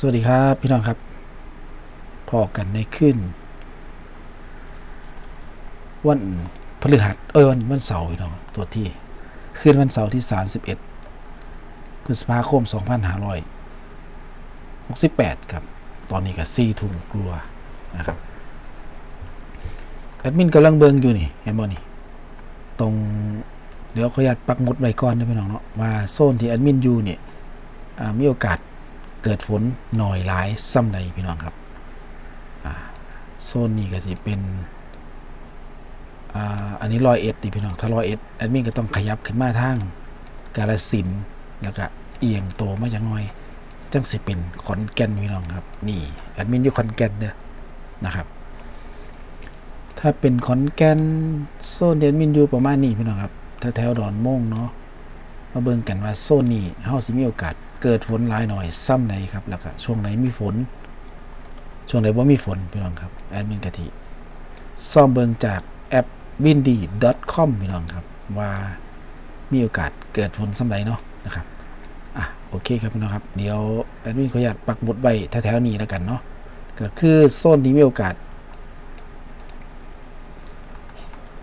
สวัสดีครับพี่น้องครับพอกันในขึ้น วันพฤหัสเอ้ยวันวันเสาร์พี่น้องตัวที่ขึ้นวันเสาร์ที่ 31พฤษภาคม 2568 ครับ ตอนนี้ก็สี่ทุ่มกลัวนะครับแอดมินกำลังเบิงอยู่นี่เห็นบ่นี่ตรงเดี๋ยวขออนุญาตปักหมุดไว้ก่อนนะพี่น้องเนาะว่าโซนที่แอดมินอยู่เนี่ยมีโอกาส กิดฝนหน่อยหลายซ้ำใดพี่น้องครับโซนนี้ก็จะเป็นอันนี้รอยเอ็ดดิพี่น้องถ้ารอยเอ็ดแอดมินก็ต้องขยับขึ้นมาทางกาลสินแล้วก็เอียงโตวมาจากหน่อย จังสิเป็นขอนแก่นพี่น้องครับ นี่แอดมินอยู่ขอนแก่นเด้อนะครับ ถ้าเป็นขอนแก่นโซนเดมินอยู่ประมาณนี้พี่น้องครับถ้าแถวดอนม่งเนาะมาเบิ่งกันว่าโซนนี้เฮาสิมีโอกาส เกิดฝนหลายหน่อยซ้ำใดครับแล้วก็ช่วงไหนมีฝน ช่วงไหนบ่ามีฝนพี่น้องครับแอดมินกะทิซ่อมเบิงจากแอป windy.com พี่น้องครับ ว่ามีโอกาสเกิดฝนซ้ำใดเนาะนะครับอะโอเคครับพี่น้องครับ เดี๋ยวแอดมินขออนุญาตปักหมุดไว้แถวๆนี้แล้วกันเนาะก็คือโซนที่มีโอกาส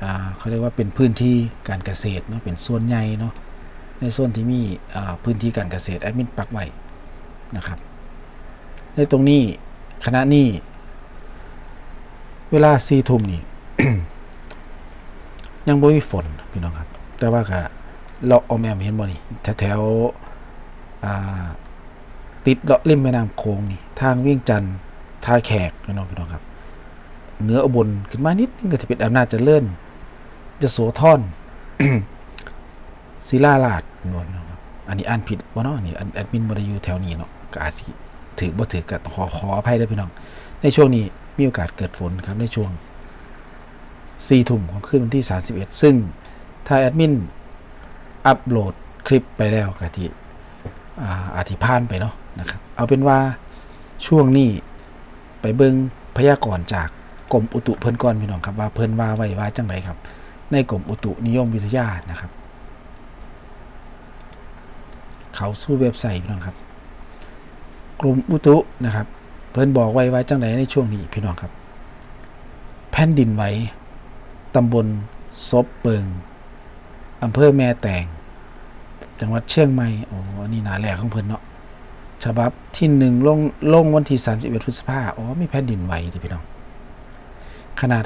อ่าเขาเรียกว่าเป็นพื้นที่การเกษตรเนาะเป็นส่วนใหญ่เนาะ ในโซนที่มีพื้นที่การเกษตรแอดมินปักไว้นะครับ ในตรงนี้คณะนี้เวลาสี่ทุ่มนี่ยังบ่มีฝนพี่น้องครับ แต่ว่าก็เราเอาแมมเห็นบ่นี่แถวติดเลาะริมแม่น้ำโขงนี่ ทางเวียงจันทร์ท่าแขกพี่น้องพี่น้องครับเหนืออบลขึ้นมานิดนึงก็จะเป็นอำนาจะเจริญจะโสธร ศิลาลาดนวลนะครับอันนี้อ่านผิดว่าเนาะอันนี่อันแอดมินบริยูแถวนี้เนาะก็อาจสิถือบ่ถือกับขอขออภัยด้วยพี่น้อง ในช่วงนี้มีโอกาสเกิดฝนครับในช่วงสี่ทุ่มของคืนวันที่ 31 ซึ่งถ้าแอดมินอัปโหลดคลิปไปแล้วกะทิอ่าอาทิพานไปเนาะนะครับ เอาเป็นว่าช่วงนี้ไปเบิ่งพยากรณ์จากกรมอุตุเพิ่นก่อนพี่น้องครับว่าเพิ่นว่าไว้ว่าจังไรครับ ในกรมอุตุนิยมวิทยานะครับ เขาสู้เว็บไซต์พี่น้องครับกลุ่มอุตุนะครับ เพิ่นบอกไว้ว่าจังไดในช่วงนี้พี่น้องครับ แผ่นดินไหวตำบลซบเปิงอำเภอแม่แตง จังหวัดเชียงใหม่โอ้อันนี้หนาแหลกของเพิ่นเนาะฉบับที่หนึ่งลงลงวันที่31พฤษภาอ๋อมีแผ่นดินไหวที่พี่น้อง ขนาด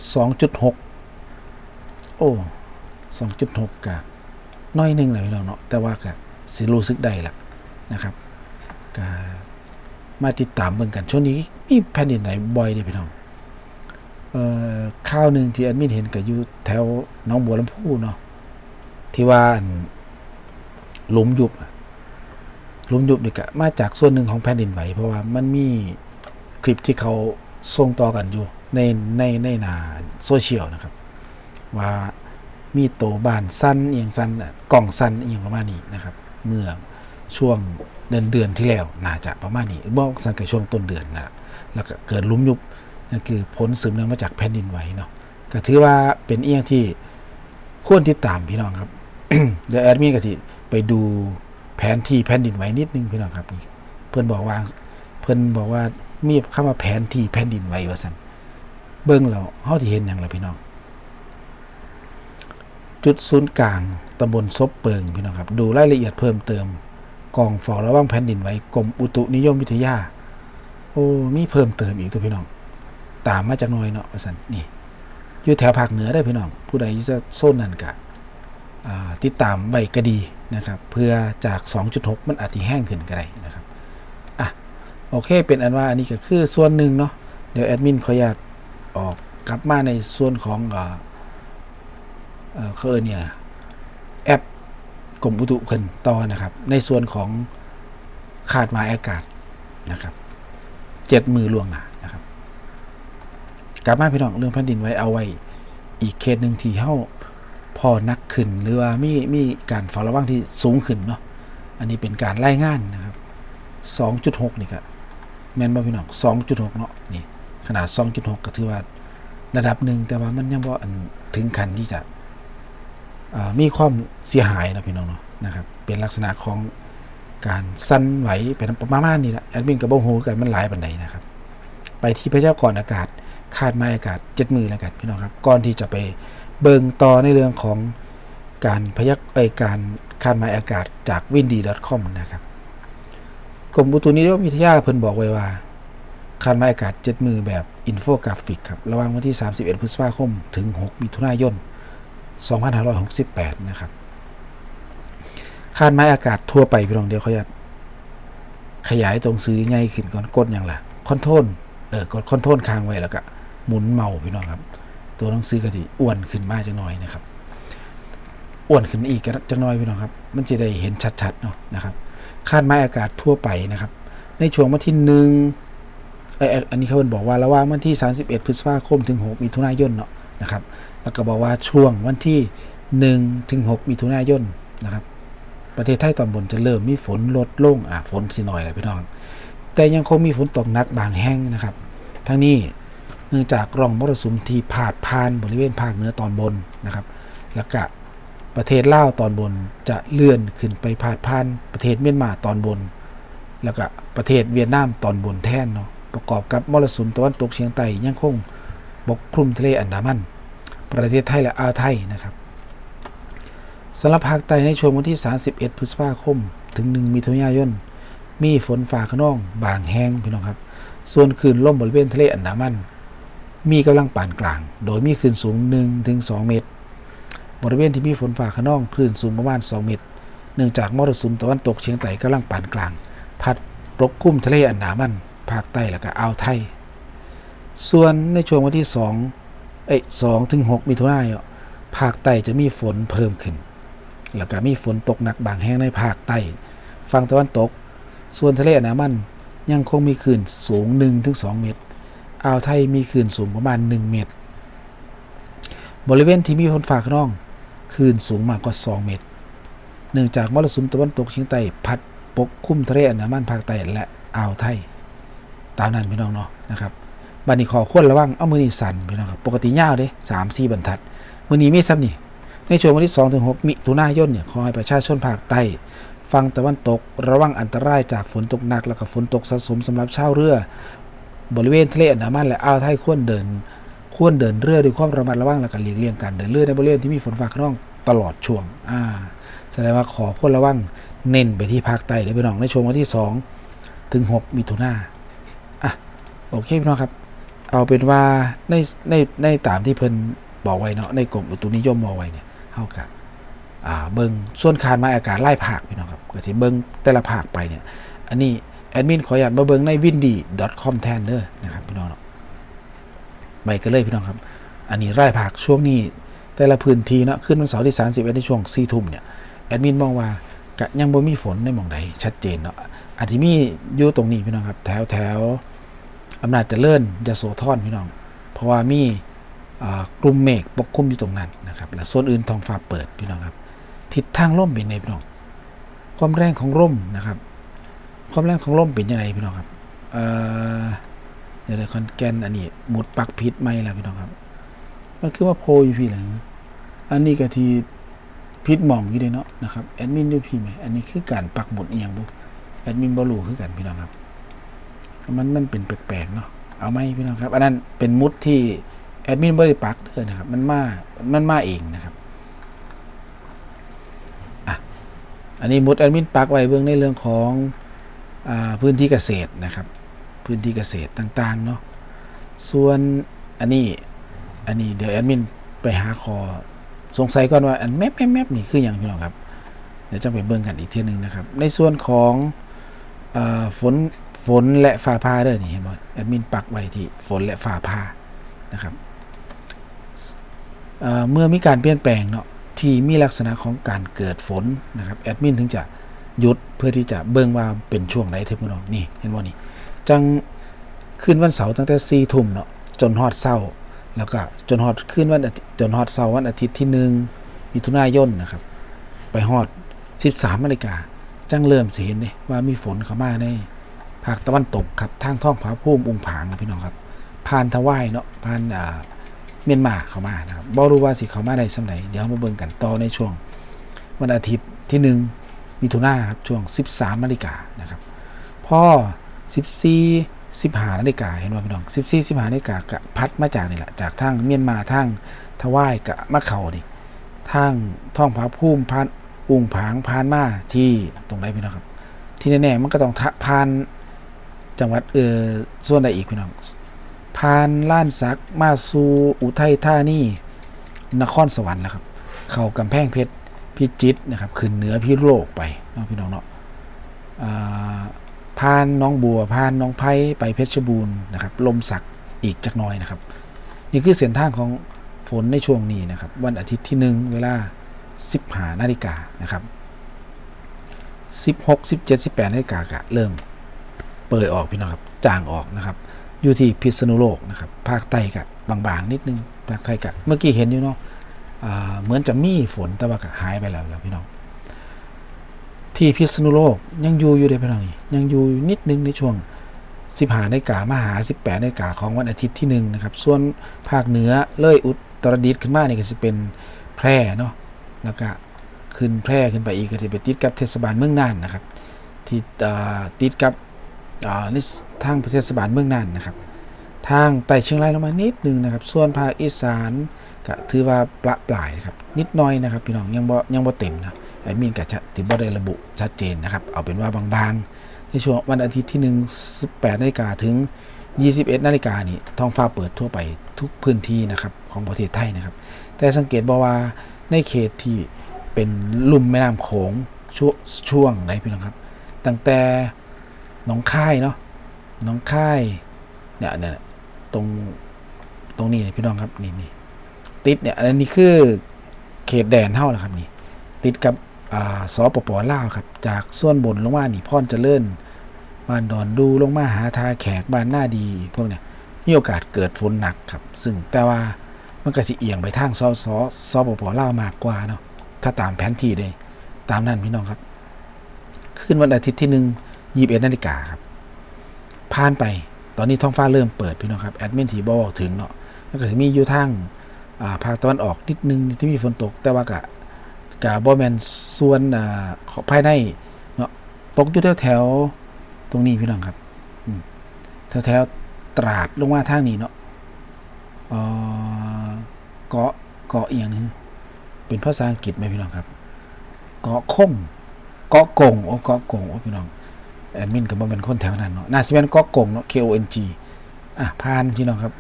2.6 โอ้ 2.6กะน้อยหนึงเลยพี่น้องเนาะแต่ว่ากะ สิรู้สึกได้ละนะครับก็มาติดตามเบิ่งกันช่วงนี้มีแผ่นดินไหนบ่อยเลยพี่น้องเอ่อข้าวหนึ่งที่แอดมินเห็นก็อยู่แถวหน้องบัวลำพูเนาะที่ว่านหลุมยุบหลุมยุบนี่ก็มาจากส่วนหนึ่งของแผ่นดินไหวเพราะว่ามันมีคลิปที่เขาส่งต่อกันอยู่ในในในนาโซเชียลนะครับ ว่ามีโตบ้านสั้นเอียงสั้นกล่องสั้นเอียงประมาณนี้นะครับ เมื่อช่วงเดือนเดือนที่แล้วน่าจะประมาณนี้บอกสั้นกับช่วงต้นเดือนนะแล้วก็เกิดลุมยุบนั่นคือผลสืบเนื่องมาจากแผ่นดินไหวเนาะก็ถือว่าเป็นเอียงที่ควรติดตามพี่น้องครับเดี๋ยวแอดมินก็ที่ไปดูแผนที่แผ่นดินไหวนิดนึงพี่น้องครับเพื่อนบอกว่าเพื่อนบอกว่ามีคำว่าแผนที่แผ่นดินไหวว่าสันเบิ้งเราเฮาที่เห็นอย่างไรพี่น้อง จุดศูนย์กลางตำบลซบเปิงพี่น้องครับ ดูรายละเอียดเพิ่มเติม กองฝ้าระวังแผ่นดินไหวกรมอุตุนิยมวิทยา โอ้มีเพิ่มเติมอีกตัวพี่น้อง ตามมาจากหน้อยเนาะว่สันนี่อยู่แถวภาคเหนือได้พี่น้อง ผู้ใดจะโซนนั่นกะติดตามใบก็ดีนะครับ เพื่อจาก 2.6 มันอาจจะแห้งขึ้นก็ได้นะครับอะโอเคเป็นอันว่าอันนี้ก็คือส่วนหนึ่งเนาะเดี๋ยวแอดมินขออนุญาตออกกลับมาในส่วนของอ เออเขาเนี่ยแอปกรมอุตุเพิ่นต่อนะครับ ในส่วนของขาดมาอากาศนะครับเจ็ดมือล่วงหนานะครับ กลับมาพี่น้องเรื่องแผ่นดินไว้เอาไว้ อีกเคสหนึ่งที่เฮาพอนักขึ้นหรือว่ามีมีการเฝ้าระวังที่สูงขึ้นเนาะอันนี้เป็นการรายงานนะครับ2.6นี่ก็แม่นบ่พี่น้อง2.6เนาะนี่ขนาด2.6ก็ถือว่าระดับหนึ่งแต่ว่ามันยังบ่ถึงขั้นที่จะ มีความเสียหายนะพี่น้องเนาะนะครับ เป็นลักษณะของการสั่นไหวเป็นประมาณนี้แหละแอดมินกับโบฮูกันมันหลายปันใดนะครับ ไปที่พยากรณ์อากาศคาดหมาอากาศเจ็ดมือแล้วกันพี่น้องครับก่อนที่จะไปเบิงต่อในเรื่องของการพยักไอการคาดหมาอากาศจาก windy.com นะครับกรมอุตุนิยมวิทยาเพิ่นบอกไว้ว่าคาดหมาอากาศเจ็ดมือแบบอินโฟกราฟิกครับระหว่างวันที่ 31 พฤษภาคม ถึง 6 มิถุนายน 2568 นะครับ คาดหมายอากาศทั่วไปพี่น้องเดียวเขาจะขยายตรงซื้อง่ายขึ้นก่อนกดอย่างละคอนโทรลเออกดคอนโทรลค้างไว้แล้วก็หมุนเมาพี่น้องครับ ตัวหนังสือกะทิอ้วนขึ้นมากจังน้อยนะครับอ้วนขึ้นอีกจังน้อยพี่น้องครับ มันจะได้เห็นชัดๆเนาะนะครับ คาดหมายอากาศทั่วไปนะครับ ในช่วงวันที่หนึ่งเอยเออันนี้เขาบอกว่าระหว่างวันที่ 31 พฤษภาคมถึง 6 มิถุนายนเนาะนะครับ แล้วก็บอกว่าช่วงวันที่1ถึง6มิถุนายนนะครับ ประเทศไทยตอนบนจะเริ่มมีฝนลดลงอะฝนสิหน่อยแหละพี่น้อง แต่ยังคงมีฝนตกหนักบางแห่งนะครับ ทั้งนี้เนื่องจากร่องมรสุมที่พาดผ่านบริเวณภาคเหนือตอนบนนะครับ แล้วก็ประเทศลาวตอนบนจะเลื่อนขึ้นไปพาดผ่านประเทศเมียนมาตอนบน แล้วก็ประเทศเวียดนามตอนบนแทนเนาะประกอบกับมรสุมตะวันตกเฉียงใต้ยังคงปกคลุมทะเลอันดามัน ประเทศไทยและอ่าวไทยนะครับสำหรับภาคใต้ในช่วงวันที่ 31 พฤษภาคม ถึง 1 มิถุนายน มีฝนฟ้าขนอง บางแห้งพี่น้องครับ ส่วนคลื่นลมบริเวณทะเลอันดามัน มีกำลังปานกลาง โดยมีคลื่นสูง1ถึง2เมตร บริเวณที่มีฝนฟ้าขนองคลื่นสูงประมาณ 2 เมตร เนื่องจากมรสุมตะวันตกเฉียงใต้กำลังปานกลาง พัดปกคลุมทะเลอันดามัน ภาคใต้และก็อ่าวไทย ส่วนในช่วงวันที่ 2 เอ้ย2ถึง6มิถุนายนภาคใต้จะมีฝนเพิ่มขึ้น แล้วก็มีฝนตกหนักบางแห่งในภาคใต้ฝั่งตะวันตก ส่วนทะเลอันดามันยังคงมีคลื่นสูง 1-2 เมตร อ่าวไทยมีคลื่นสูงประมาณ 1 เมตร บริเวณที่มีฝนฟ้าขนองคลื่นสูงมากกว่า 2 เมตร เนื่องจากมรสุมตะวันตกเฉียงใต้พัดปกคลุมทะเลอันดามันภาคใต้และอ่าวไทย ตามนั้นพี่น้องเนาะนะครับ บัดนี้ขอควรระวังเอามือนี่สั่นพี่น้องครับปกติยาวเด้สามสี่บรรทัดมือนี้มีซ้ำนี่ในช่วงวันที่2ถึง6มิถุนายนเนี่ยขอให้ประชาชนภาคใต้ฝั่งตะวันตกระวังอันตรายจากฝนตกหนักแล้วก็ฝนตกสะสมสำหรับชาวเรือ บริเวณทะเลอันดามันและอ่าวไทยควรเดิน ควรเดินเรือด้วยความระมัดระวังและก็หลีกเลี่ยงการเดินเรือในบริเวณที่มีฝนฟ้าขนองตลอดช่วงอ่าแสดงว่าขอควรระวังเน้นไปที่ภาคใต้เดี๋ยพี่น้องในช่วงวันที่ 2 ถึง 6 มิถุนาอะโอเคพี่น้องครับ เอาเป็นว่าในในในตามที่เพิ่นบอกไว้เนาะในกรมอุตุนิยมบอกไว้เนี่ยเท่ากับอ่าเบิงส่วนคานมาอากาศไล่ภาคพี่น้องครับก็สิเบิงแต่ละภาคไปเนี่ย อันนี้แอดมินขออนุญาตมาเบิงใน windy.com แทนเด้อนะครับพี่น้องเนาะไปกันเลยพี่น้องครับ อันนี้ไล่ภาคช่วงนี้แต่ละพื้นที่เนาะขึ้นวันเสาร์ที่31ในช่วง4ทุ่มเนี่ยแอดมินมองว่ากะยังบ่มีฝนในหม่องใดชัดเจนเนาะอาจจะมีอยู่ตรงนี้พี่น้องครับ แถวแถว อำนาจเจริญยโสธรพี่น้อง เพราะว่ามีกลุ่มเมฆปกคลุมอยู่ตรงนั้นนะครับและส่วนอื่นท้องฟ้าเปิดพี่น้องครับ ทิศทางลมเป็นไงพี่น้อง ความแรงของลมนะครับ ความแรงของลมเป็นยังไงพี่น้องครับเอ่อเดี๋ยวเดี๋ยคอนแกนอันนี้หมุดปักพิษไหมล่ะพี่น้องครับ มันคือว่าโพยพี่เหรออันนี้ก็ที่พิษหมองอยู่เลยเนาะนะครับแอดมินอยู่พี่ไหมอันนี้คือการปักหมุดเอียงบุแอดมินบอลูคือกันพี่น้องครับ มันมันเป็นแปลกๆเนาะเอาไหมพี่น้องครับ อันนั้นเป็นมุดที่แอดมินบริปักเด้อนะครับ มันมา มันมาเองนะครับอันนี้มุดแอดมินปักไว้เบื้องในเรื่องของอพื้นที่เกษตรนะครับ พื้นที่เกษตรต่างๆเนาะส่วนอันนี้อันนี้เดี๋ยวแอดมินไปหาคอสงสัยก่อนว่าอันแมปแมปนี่คืออย่างพี่น้องครับเดี๋ยวจะไปเบิ่งกันอีกทีหนึ่งนะครับ ในส่วนของอฝน ฝนและฟ้าผ่าเด้อนี่เห็นบ่แอดมินปักไว้ที่ฝนและฟ้าผ่านะครับเเมื่อมีการเปลี่ยนแปลงเนาะที่มีลักษณะของการเกิดฝนนะครับแอดมินถึงจะหยุดเพื่อที่จะเบิ่งว่าเป็นช่วงไหนเทปน้องนี่เห็นบ่นี่จังคืนวันเสาร์ตั้งแต่สี่ทุ่มเนาะจนฮอดเช้าแล้วก็จนฮอดคืนวันจนฮอดเช้าวันอาทิตย์ที่หนึ่งมิถุนายนนะครับ ไปฮอดสิบสามนาฬิกาจังเริ่มสิเห็นเลยว่ามีฝนเข้ามาในาคตะวันตกครับทางท้องผาภูมิองผางพี่น้องครับผ่านทวายเนาะผ่านเมียนมาเข้ามานะครับบ่รู้ว่าสิเข้ามาได้สำไหนเดี๋ยวมาเบิ่งกันต่อในช่วง วันอาทิตย์ที่หนึ่งมิถุนาครับช่วง 13นาฬิกานะครับพ่อ14 15นาฬิกาเห็นว่าพี่น้อง14 15นาฬิกากะพัดมาจากนี่แหละจากทางเมียนมาทางทวายกะมะเขานี่ทางท่องผาภูมิพานอุงผางพานมาที่ตรงไหนพี่น้องครับ ที่แน่ๆมันก็ต้องทะพาน จังหวัดเออส่วนใดอีกพี่น้องพานล้านสักมาสู่อุทัยธานีนครสวรรค์แล้วครับ เข้ากำแพงเพชรพิจิตรนะครับขึ้นเหนือพิโลกไปเนาะพี่น้องเนาะอ่านน้องบัวพานน้องไผ่ไปเพชรบูรณ์นะครับ ลมสักอีกจักน้อยนะครับ นี่คือเส้นทางของฝนในช่วงนี้นะครับ วันอาทิตย์ที่หนึ่งเวลา 15นาฬิกานะครับ 16 17 18นาฬิกากะเริ่ม เปิดออกพี่น้องครับจางออกนะครับ อยู่ที่พิษณุโลกนะครับภาคใต้กับบางๆนิดนึงภาคใต้กะเมื่อกี้เห็นอยู่เนาะเหมือนจะมีฝนแต่ว่าก็หายไปแล้วแล้วพี่น้อง ที่พิษณุโลกยังอยู่อยู่เลยพี่น้องนี่ยังอยู่นิดนึงในช่วง15นาฬิกามาหา18นาฬิกาของวันอาทิตย์ที่หนึ่งนะครับ ส่วนภาคเหนือเลยอุตรดิตถ์ขึ้นมาเนี่ยก็จะเป็นแพร่เนาะแล้วก็ขึ้นแพร่ขึ้นไปอีกก็จะไปติดกับเทศบาลเมืองน่านนะครับที่ติดกับ อ่านี่ทางเทศบาลเมืองน่านนะครับ ทางใต้เชียงรายลงมานิดนึงนะครับ ส่วนภาคอีสานก็ถือว่าประปลายนะครับ นิดน้อยนะครับพี่น้องยังบ่ยังบ่เต็มนะไอ้มีนกับติบ่ได้ระบุชัดเจนนะครับ เอาเป็นว่าบางๆ ในช่วงวันอาทิตย์ที่1 18นาฬิกาถึง 21นาฬิกานี่ท้องฟ้าเปิดทั่วไปทุกพื้นที่นะครับของประเทศไทยนะครับ แต่สังเกตบอกว่าในเขตที่เป็นลุ่มแม่น้ำโขงช่วงช่วงไหนพี่น้องครับ ตั้งแต่ นองค่ายเนาะหนองค่ายเนี่ยเนี่ยตรงตรงนี้พี่น้องครับนี่นี่ติดเนี่ยอันนี้คือเขตแดนเท่านะครับนี่ติดกับอ่าสปปลาวครับ จากส่วนบนลงมานี่พ่อนเจริญบ้านดอนดูลงมาหาทาแขกบ้านหน้าดีพวกเนี่ยมีโอกาสเกิดฝนหนักครับ ซึ่งแต่ว่ามันก็สิเอียงไปทางสสสปปลาวมากกว่าเนาะถ้าตามแผนที่เลยตามนั้นพี่น้องครับ ขึ้นวันอาทิตย์ที่หนึ่ง ยีบเอ็ดนาฬิกาครับผ่านไปตอนนี้ท้องฟ้าเริ่มเปิดพี่น้องครับแอดมินทีบอกถึงเนาะแล้วก็จะมีอยู่ทางาภาคตะวันออกนิดนึงที่มีฝนตก แต่ว่ากะกะบอแมนส่วนอ่าภายในเนาะตกอยู่แถวแถวๆตรงนี้พี่น้องครับแถวแถวๆตราดลงมาทางนี้เนาะเอ่อเกาะเกาะเอียงนึงเป็นภาษาอังกฤษไหมพี่น้องครับ เกาะคงเกาะกงโอ้เกาะกงโอ้พี่น้อง แอดมินก็บ่เป็นคนแถวนั้นเนาะน่าสิเป็นกาะกงเนาะ K O N G อะผ่านพี่น้องครับ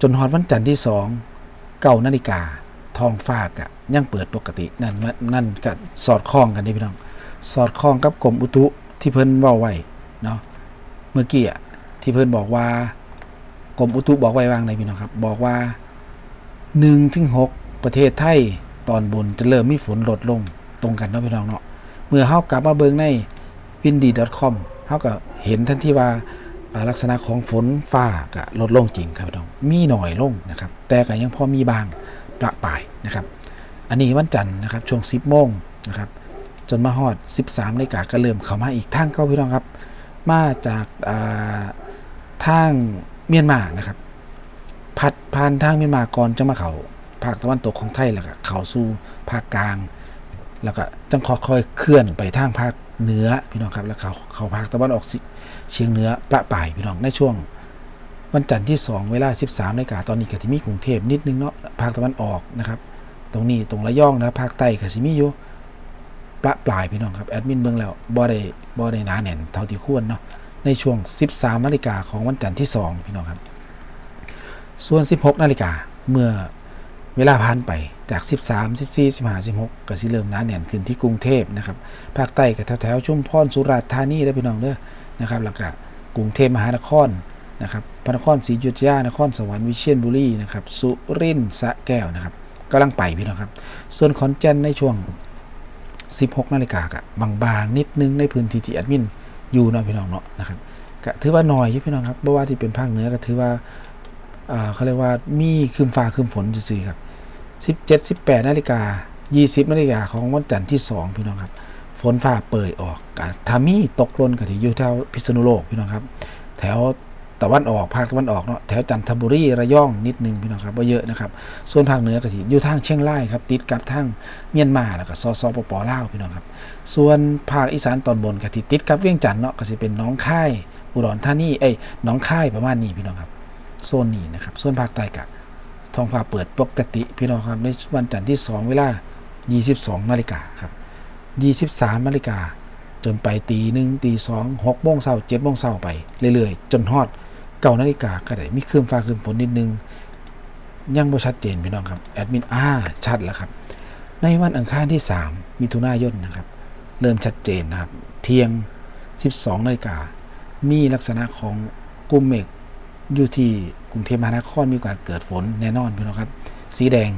จนฮอดวันจันทร์ที่สองเก้านาฬิกาทองฟ้ากะยังเปิดปกตินั่นนั่นก็สอดคล้องกันด้พี่น้อง สอดคล้องกับกรมอุตุที่เพิ่นว้าไว้เนาะเมื่อกี้อะที่เพิ่นบอกว่ากรมอุตุบอกไว้วางในพี่น้องครับ บอกว่า1ถึง6ประเทศไทยตอนบนจะเริ่มมีฝนลดลงตรงกันเนาะพี่น้องเนาะ เมื่อเฮากลับมาเบิงใน windy.com เฮาก็เห็นทันทีว่าลักษณะของฝนฟ้าก็ลดลงจริงครับพี่น้องมีหน่อยลงนะครับ แต่ก็ยังพอมีบางประปายนะครับ อันนี้วันจันทร์นะครับ ช่วง 10โมงนะครับ จนมาฮอด 13นาฬิกาก็เริ่มเข้ามาอีกทางเข้าพี่น้องครับ มาจากาทางเมียนมานะครับพัดผ่านทางเมียนมาก่อนจะมาเขาภาคตะวันตกของไทยแล้วก็เข้าสู่ภาคกลาง แล้วก็จังค่อยๆเคลื่อนไปทางภาคเหนือพี่น้องครับแล้วเขาเขาภาคตะวันออกเฉียงเหนือประปายพี่น้องในช่วง วันจันทร์ที่ 2 เวลา 13นาฬิกาตอนนี้ก็ที่มีกรุงเทพนิดนึงเนาะภาคตะวันออกนะครับ ตรงนี้ตรงระยองนะภาคใต้ก็สิมีอยู่ประปรายพี่น้องครับแอดมินเบิ่งแล้วบ่ได้บ่ได้หนาแน่นเท่าที่ควรเนาะในช่วง 13นาฬิกาของวันจันทร์ที่ 2 พี่น้องครับ ส่วน 16นาฬิกาเมื่อ เวลาผ่านไปจาก 13 14 15 16ก็สิเริ่มหนาแน่นขึ้นที่กรุงเทพนะครับภาคใต้ก็แถวๆชุมพรสุราษฎร์ธานีเด้พี่น้องเด้อนะครับแล้วก็กรุงเทพมหานครนะครับพระนครศรีอยุธยานครสวรรค์วิเชียรบุรีนะครับสุรินทร์สะแก้วนะครับกำลังไปพี่น้องครับ ส่วนขอนแก่นในช่วง 16นาฬิกากะบางๆนิดนึงในพื้นที่ที่แอดมินอยู่เนาะพี่น้องเนาะนะครับก็ถือว่าน้อยอยู่พี่น้องครับเพราะว่าที่เป็นภาคเหนือก็ถือว่าอ่าเขาเรียกว่ามีคืมฟ้าคืมฝนซื่อครับ 17 18นาฬิกา 20นาฬิกาของวันจันทร์ที่ 2 พี่น้องครับ ฝนฟ้าเปิดออกกะถ้ามีตกล่นก็ที่อยู่แถวพิษณุโลกพี่น้องครับ แถวตะวันออกภาคตะวันออกเนาะแถวจันทบุรีระยองนิดนึงพี่น้องครับว่าเยอะนะครับ ส่วนภาคเหนือก็สิอยู่ทางเชียงรายครับติดกับทางเมียนมาแล้วก็สสปปลาวพี่น้องครับ ส่วนภาคอีสานตอนบนก็ที่ติดกับเวียงจันทน์เนาะก็สิเป็นน้องค่ายอุดรธานีเอ้ยน้องค่ายประมาณนี้พี่น้องครับโซนนี้นะครับส่วนภาคใต้ก็ ท้องฟ้าเปิดปกติพี่น้องครับในวันจันทร์ที่ 2 เวลา 22 นาฬิกาครับ 23 นาฬิกา จนไปตีหนึ่งตีสองหกโมงเช้าเจ็ดโมงเช้าไปเรื่อยๆ จนฮอดเก้านาฬิกาก็ได้มีคลื่นฟ้าคลื่นฝนนิดนึง ยังบ่ชัดเจนพี่น้องครับแอดมินอ่าชัดแล้วครับ ในวันอังคารที่ 3 มิถุนายนนะครับ เริ่มชัดเจนนะครับ เที่ยง 12 นาฬิกา มีลักษณะของกลุ่มเมฆอยู่ที่ รุงเทพมหานครมีโอกาสเกิดฝนแน่นอนพี่น้องครับ สีแดง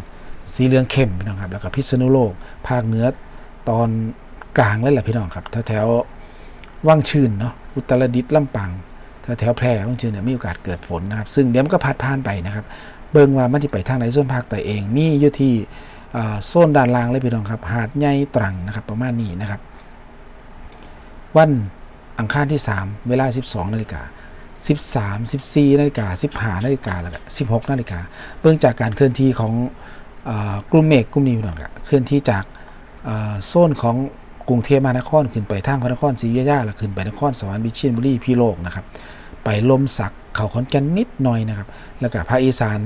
สีเหลืองเข้มพี่น้องครับ แล้วก็พิษณุโลก ภาคเหนือตอนกลางเลยแหละพี่น้องครับแถวแถวว่างชื่นเนาะ อุตรดิตถ์ลำปางแถวแถวแพร่ว่างชื่นเนี่ยมีโอกาสเกิดฝนนะครับ ซึ่งเดี๋ยวมันก็พัดผ่านไปนะครับ เบิ่งว่ามันจะไปทางไหนส่วนภาคแต่เอง มีอยู่ที่โซนด้านล่างเลยพี่น้องครับ หาดใหญ่ตรังนะครับ ประมาณนี้นะครับ วันอังคารที่ 3 เวลา 12นาฬิกา 13 14นาฬิกา15นาฬิกาแล้วก็16นาฬิกาเบื้องจากการเคลื่อนที่ของอกลุ่มเมฆกลุ่มนี้พี่น้องครับเคลื่อนที่จากโซนของกรุงเทพมหานครขึ้นไปทางพระนครศรีอยุธยาแล้วขึ้นไปนครสวรรค์วิเชียรบุรีพีโลกนะครับ ไปลมสักเขาขอนแก่นนิดหน่อยนะครับ แล้วก็ภาคอีสาน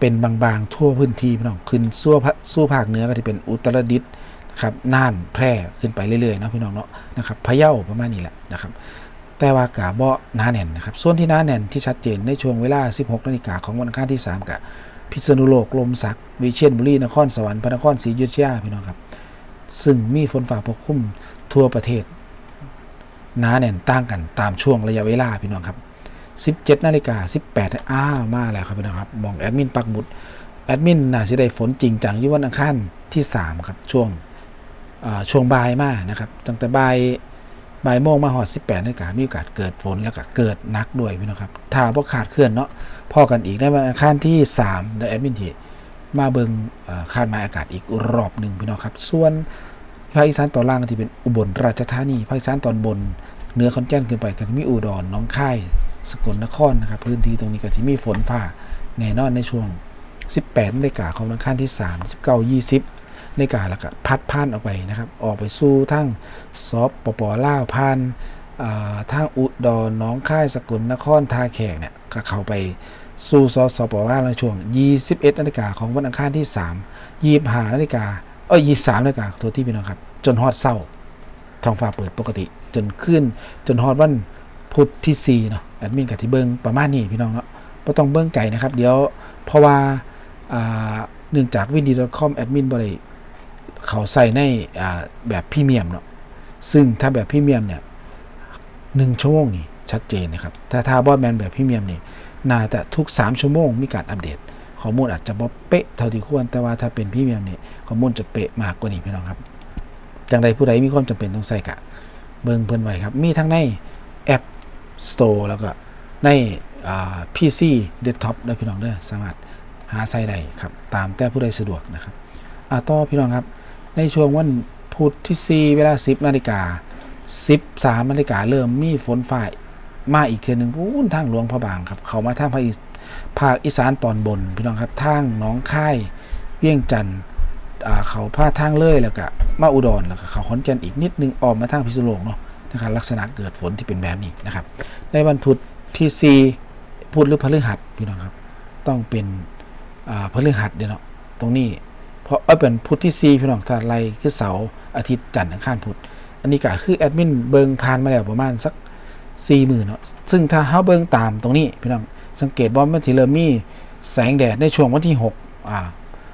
เป็นบางๆทั่วพื้นที่พี่น้องขึ้นสู้ภาสู้ภาคเหนือก็จะเป็นอุตรดิตถ์นะครับน่านแพร่ขึ้นไปเรื่อยๆนะพี่น้องเนาะนะครับพะเยาประมาณนี้แหละนะครับ แต่ว่ากะบ่หนาแน่นนะครับ ส่วนที่หนาแน่นที่ชัดเจนในช่วงเวลา 16นาฬิกาของวันอังคารที่ 3กับพิษณุโลกลมสักวิเชียรบุรีนครสวรรค์พระนครศรีอยุธยาพี่น้องครับ ซึ่งมีฝนฟ้าปกคลุมทั่วประเทศหนาแน่นต่างกันตามช่วงระยะเวลาพี่น้องครับ 17นาฬิกา18อ้าวมาแล้วครับพี่น้องครับมองแอดมินปักหมุดแอดมินน่าจะได้ฝนจริงจังยู่วันอังคารที่ 3 ครับ ช่วงช่วงบ่ายมานะครับตั้งแต่บ่าย บ่ายโมงมาหอด 18นาฬิกามีโอกาสเกิดฝนแล้วก็เกิดนักด้วยพี่น้องครับถ้าบ่ขาดเคลื่อนเนาะพอกันอีกในวันอังคารที่3เดอะแอดมินทีมาเบิงคาดหมายอากาศอีกรอบหนึ่งพี่น้องครับ ส่วนภาคอีสานตอนล่างที่เป็นอุบลราชธานีภาคอีสานตอนบนเหนือขอนแก่นขึ้นไปก็จะมีอุดรน้องค่าย สกลนครนะครับพื้นที่ตรงนี้ก็จะมีฝนฟ้าแน่นอนในช่วง 18นาฬิกาของวันอังคารที่ 3 19 20 ในกาแล้วก็พัดผ่านออกไปนะครับ ออกไปสู่ทั้งสปปปล่าวผ่านอ่าทางอุดรน้องค่ายสกุลนครท่าแขกเนี่ยก็เข้าไปสู่สสปปลาวในช่วง 21นาฬิกาของวันอังคารที่ 3 25นาฬิกาเอ้ย23นาฬิกาโทษที่พี่น้องครับ จนฮอดเศร้าท้องฟ้าเปิดปกติ จนขึ้น จนฮอดวันพุธที่4เนาะแอดมินกับที่เบิงประมาณนี้พี่น้องเนาะบ่ต้องเบิงไก่นะครับ เดี๋ยวเพราะว่าเนื่องจาก windy.com แอดมินบ่ได้ เขาใส่ในแบบพรีเมียมเนาะซึ่งถ้าแบบพรีเมียมเนี่ยหนึ่งชั่วโมงนี่ชัดเจนนะครับถ้าถ้าบอดแมนแบบพรีเมียมนี่น่าจะทุก 3 ชั่วโมงมีการอัปเดตข้อมูลอาจจะบ่เป๊ะเท่าที่ควร แต่ว่าถ้าเป็นพรีเมียมนี่ข้อมูลจะเป๊ะมากกว่านี้พี่น้องครับจังใดผู้ใดมีความจำเป็นต้องใส่กะ เบิ่งเพิ่นไว้ครับ มีทั้งในแอป Store แล้วก็ในอ่า PC Desktop ได้พี่น้องเด้อสามารถหาใส่ได้ครับ ตามแต่ผู้ใดสะดวกนะครับอ่าต่อพี่น้องครับ ในช่วงวันพุธที่ 4 เวลา 10นาฬิกา13นาฬิกาเริ่มมีฝนฝ่ายมาอีกเทียหนึงอู้ทางหลวงพระบางครับ เข้ามาทางภาคอีสภาคอีสานตอนบนพี่น้องครับทางหนองค่ายเวียงจันทน์เขาพาทางเลยแล้วก็มาอุดรแล้วก็เขาขอนแก่นอีกนิดนึงออกมาทางพิษณุโลกเนาะนะครับลักษณะเกิดฝนที่เป็นแบบนี้นะครับ ในวันพุธที่4พุธหรือพฤหัสพี่น้องครับ ต้องเป็นพฤหัสเดี๋ยวเนาะตรงนี้ เพราะเออเป็นพุธที่ 4 พี่น้องถ้าไล่คือเสาร์อาทิตย์จันทร์อังคารพุธอันนี้ก็คือแอดมินเบิงผ่านมาแล้วประมาณสัก4มื่นเนาะซึ่งถ้าเฮาเบิงตามตรงนี้พี่น้องสังเกตว่ามันทีเริ่มมีแสงแดดในช่วงวันที่6อ่า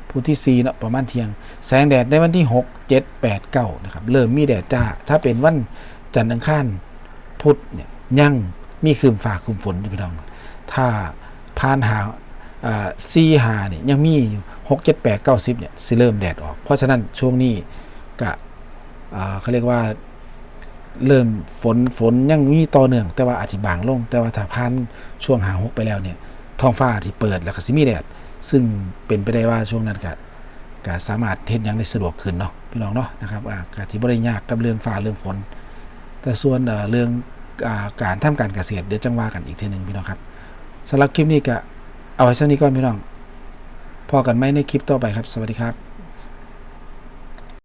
พุธที่4เนาะประมาณเที่ยง แสงแดดในวันที่ 6 7 8 9นะครับเริ่มมีแดดจ้า ถ้าเป็นวันจันทร์อังคารพุธเนี่ยยังมีคืมฟ้าคืมฝนพี่น้อง ถ้าพานหา ซีหาเนี่ยยังมีอยู่6 7 8 9 10เนี่ยสิเริ่มแดดออก เพราะฉะนั้นช่วงนี้ก็เขาเรียกว่าเริ่มฝนฝนยังมีต่อเนื่อง แต่ว่าอาจจะบางลง แต่ว่าถ้าผ่านช่วงหาหกไปแล้วเนี่ยท้องฟ้าที่เปิดแล้วก็สิมีแดด ซึ่งเป็นไปได้ว่าช่วงนั้นก็ก็สามารถเฮ็ดหยังได้สะดวกขึ้นเนาะพี่น้องเนาะนะครับอ่าที่บ่ได้ยากกับเรื่องฟ้าเรื่องฝน แต่ส่วนเรื่องการทำการเกษตรเดี๋ยวจังว่ากันอีกทีหนึ่งพี่น้องครับสำหรับคลิปนี้ก็ เอาไว้เท่านี้ก่อนพี่น้องพอกันไหมในคลิปต่อไปครับ สวัสดีครับ